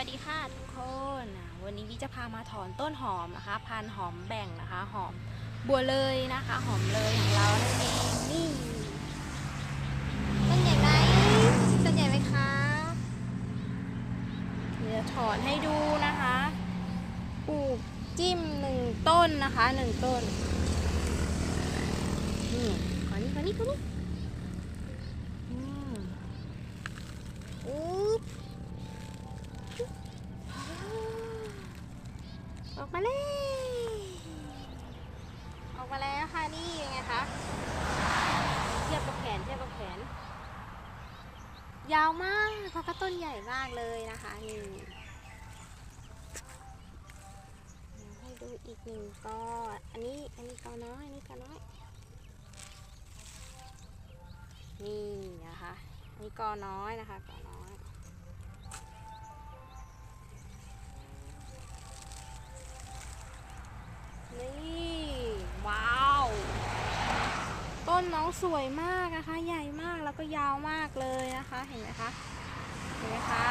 วัสดีค่ะทุกคนวันนี้วิจะพามาถอนต้นหอมนะคะพันหอมแบ่งนะคะ หอมบัวเลยนะคะ หอมเลยของเรานั่นเองนี่ต้นใหญ่ไหมต้นใหญ่ไหมคะเดี๋ยวถอนให้ดูนะคะปลูกจิ้มหนึ่งต้นนะคะหนึ่งต้นนี่ขอนี้ขอนี้ขอนี้ ออกมาเลยออกมาแล้วค่ะนี่ยังไงคะเทียบกับแขนเทียบกับแขน ยาวมากเพราะก็ต้นใหญ่มากเลยนะคะนี่ให้ดูอีกหนึ่งกออันนี้อันนี้กอน้อยอันนี้กอน้อยนี่นะคะอันนี้กอน้อยนะคะกอน้อย น้องสวยมากนะคะ ใหญ่มากแล้วก็ยาวมากเลยนะคะ เห็นไหมคะ เห็นไหมคะ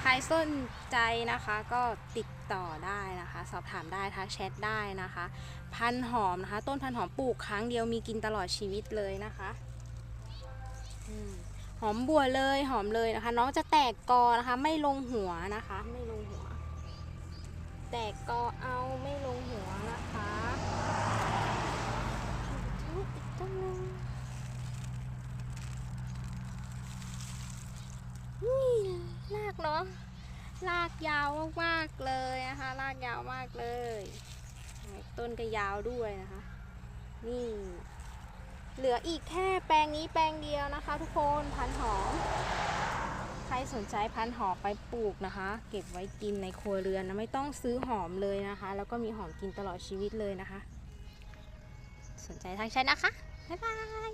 ใครสนใจนะคะก็ติดต่อได้นะคะ สอบถามได้ทักแชทได้นะคะ พันหอมนะคะ ต้นพันหอมปลูกครั้งเดียวมีกินตลอดชีวิตเลยนะคะอหอมบัวเลยหอมเลยนะคะ น้องจะแตกกอนะคะ ไม่ลงหัวนะคะ ไม่ลงหัว แตกกอเอาไม่ลงหัวนะคะอีกต้นหนึงนี่ลาก เนาะลากยาวมากๆเลยนะคะ ลากยาวมากเลย ต้นก็ยาวด้วยนะคะ นี่ เหลืออีกแค่แปลงนี้แปลงเดียวนะคะ ทุกคนพันหอมใครสนใจพันหอมไปปลูกนะคะ เก็บไว้กินในครัวเรือนนะไม่ต้องซื้อหอมเลยนะคะ แล้วก็มีหอมกินตลอดชีวิตเลยนะคะ สนใจทางใช้นะคะบ๊ายบาย